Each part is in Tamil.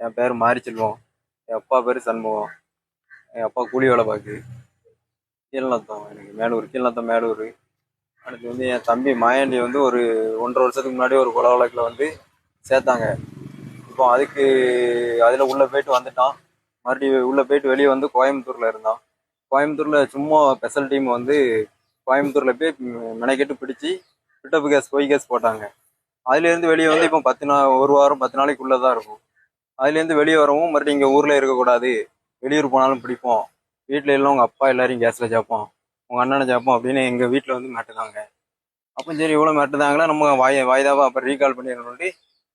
என் பேர் மாரிச்செல்வம். என் அப்பா பேர் சண்முகம். என் அப்பா கூலி வேலை பார்க்கு கீழ்நத்தம் எனக்கு மேலூர் கீழ்நத்தம் மேலூர். அடுத்து வந்து என் தம்பி மாயாண்டி வந்து ஒரு ஒன்றரை வருஷத்துக்கு முன்னாடி ஒரு கொலை வழக்கில் வந்து சேர்த்தாங்க. இப்போ அதுக்கு அதில் உள்ளே போயிட்டு வந்துட்டான். மறுபடியும் உள்ளே போயிட்டு வெளியே வந்து கோயம்புத்தூரில் இருந்தான். கோயம்புத்தூரில் சும்மா ஸ்பெஷல் டீம் வந்து கோயம்புத்தூரில் போய் மெனக்கெட்டு பிடிச்சி பிட்டப்பு கேஸ் பொய் கேஸ் போட்டாங்க. அதுலேருந்து வெளியே வந்து இப்போ பத்து நாள் ஒரு வாரம் பத்து நாளைக்குள்ளே தான் இருக்கும். அதுலேருந்து வெளியே வரவும் மறுபடியும் இங்கே ஊரில் இருக்கக்கூடாது. வெளியூர் போனாலும் பிடிப்போம். வீட்டில் எல்லாம் உங்கள் அப்பா எல்லாரையும் கேஸில் சேர்ப்போம் உங்கள் அண்ணனை சேர்ப்போம் அப்படின்னு எங்கள் வீட்டில் வந்து மாட்டுதாங்க அப்போ சரி இவ்வளோ மாட்டுதாங்களா நம்ம வாய் வாய்தாவை? அப்புறம் ரீகால் பண்ணிடணும்னு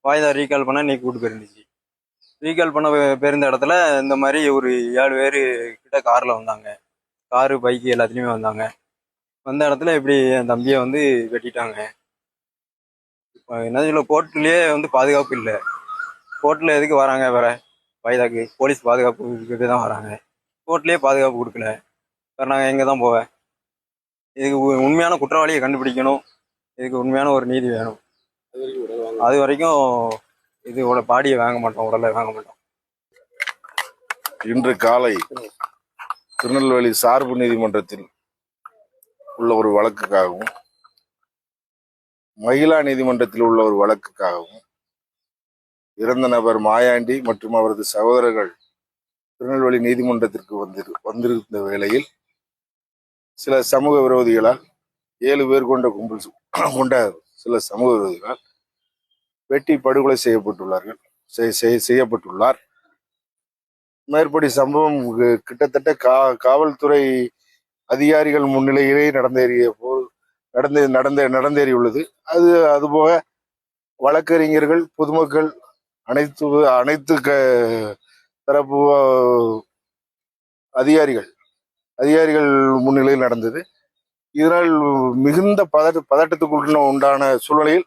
வாய்தா ரீகால் பண்ணால் நீ கூட்டு போயிருந்துச்சு. ரீகால் பண்ண போயிருந்த இடத்துல இந்த மாதிரி ஒரு ஏழு பேர் கிட்ட காரில் வந்தாங்க. காரு பைக்கு எல்லாத்துலேயுமே வந்தாங்க. வந்த இடத்துல இப்படி என் தம்பியை வந்து வெட்டிட்டாங்க. இப்போ என்ன சொல்ல கோர்ட்லேயே வந்து பாதுகாப்பு இல்லை. கோர்ட்டில் எதுக்கு வராங்க வேற? வயதாக்கு போலீஸ் பாதுகாப்பு கிட்ட தான் வராங்க. கோர்ட்லேயே பாதுகாப்பு கொடுக்கல. வேறு நாங்கள் எங்கே தான் போவேன்? இதுக்கு உண்மையான குற்றவாளியை கண்டுபிடிக்கணும். இதுக்கு உண்மையான ஒரு நீதி வேணும். அது வரைக்கும் இதோட பாடியை வாங்க மாட்டோம் உடலை வாங்க மாட்டோம். இன்று காலை திருநெல்வேலி சார்பு நீதிமன்றத்தில் உள்ள ஒரு வழக்குக்காகவும் மகிழா நீதிமன்றத்தில் உள்ள ஒரு வழக்குக்காகவும் இறந்த நபர் மாயாண்டி மற்றும் அவரது சகோதரர்கள் திருநெல்வேலி நீதிமன்றத்திற்கு வந்திரு வந்திருந்த வேளையில் சில சமூக விரோதிகளால் ஏழு பேர் கொண்ட கும்பல் கொண்ட சில சமூக விரோதிகளால் வெட்டி படுகொலை செய்யப்பட்டுள்ளார்கள். செய்- செய்- செய்யப்பட்டுள்ளார். மேற்படி சம்பவம் கிட்டத்தட்ட கா காவல்துறை அதிகாரிகள் முன்னிலையிலே நடந்தேறிய போல் நடந்து நடந்த நடந்தேறியுள்ளது. அது அதுபோக வழக்கறிஞர்கள் பொதுமக்கள் அனைத்து அனைத்து க தரப்பு அதிகாரிகள் அதிகாரிகள் முன்னிலையில் நடந்தது. இதனால் மிகுந்த பதட்ட பதட்டத்துக்குள்ள உண்டான சூழ்நிலையில்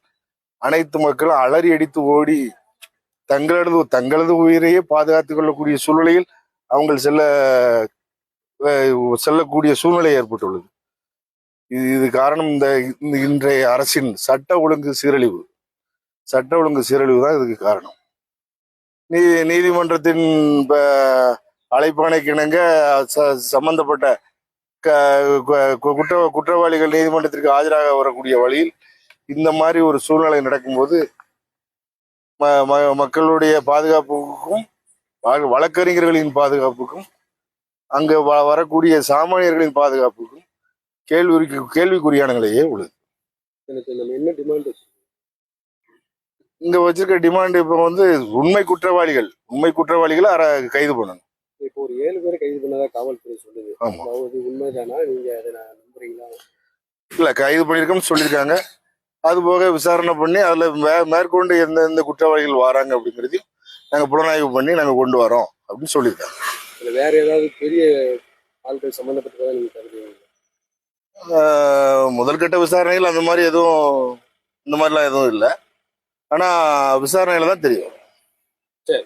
அனைத்து மக்களும் அலறி அடித்து ஓடி தங்களது தங்களது உயிரையே பாதுகாத்துக் கொள்ளக்கூடிய சூழ்நிலையில் அவங்க செல்ல செல்லக்கூடிய சூழ்நிலை ஏற்பட்டுள்ளது. இது இது காரணம் இந்த இந்த இன்றைய அரசின் சட்ட ஒழுங்கு சீரழிவு. சட்ட ஒழுங்கு சீரழிவு தான் இதுக்கு காரணம். நீ நீதிமன்றத்தின் ப- ச- சம்பந்தப்பட்ட க- கு- குற்ற குற்றவாளிகள் நீதிமன்றத்திற்கு ஆஜராக வரக்கூடிய வழியில் இந்த மாதிரி ஒரு சூழ்நிலை நடக்கும்போது ம- ம- மக்களுடைய பாதுகாப்புக்கும் வழக்கறிஞர்களின் பாதுகாப்புக்கும் அங்கு வ- வரக்கூடிய சாமானியர்களின் பாதுகாப்புக்கும் கேள்வி கேள்விக்குரியான நிலையே உள்ளது. எனக்கு நம்ம என்ன டிமாண்ட் இங்க வச்சிருக்க டிமாண்ட் இப்ப வந்து உண்மை குற்றவாளிகள் உண்மை குற்றவாளிகளை அர- கைது பண்ணணும். இப்போ ஒரு ஏழு பேரை கைது பண்ணதா காவல்துறை சொல்லுது. ஆமா. அது உண்மைதானா? நீங்க அதை நான் நம்புறீங்களா? இல்ல கைது பண்ணிருக்கோம்னு சொல்லியிருக்காங்க. அது போக விசாரணை பண்ணி அதுல மே- மேற்கொண்டு எந்த எந்த குற்றவாளிகள் வராங்க அப்படிங்கிறதையும் நாங்க புலனாய்வு பண்ணி நாங்க கொண்டு வரோம் அப்படின்னு சொல்லியிருக்காங்க. இல்ல வேற ஏதாவது பெரிய ஆட்கள் சம்பந்தப்பட்டதா நீங்க கருதுவீங்க? முதல்கட்ட விசாரணைகள் அந்த மாதிரி எதுவும் இந்த மாதிரிலாம் எதுவும் இல்லை. ஆனா விசாரணையில் தான் தெரியும். சரி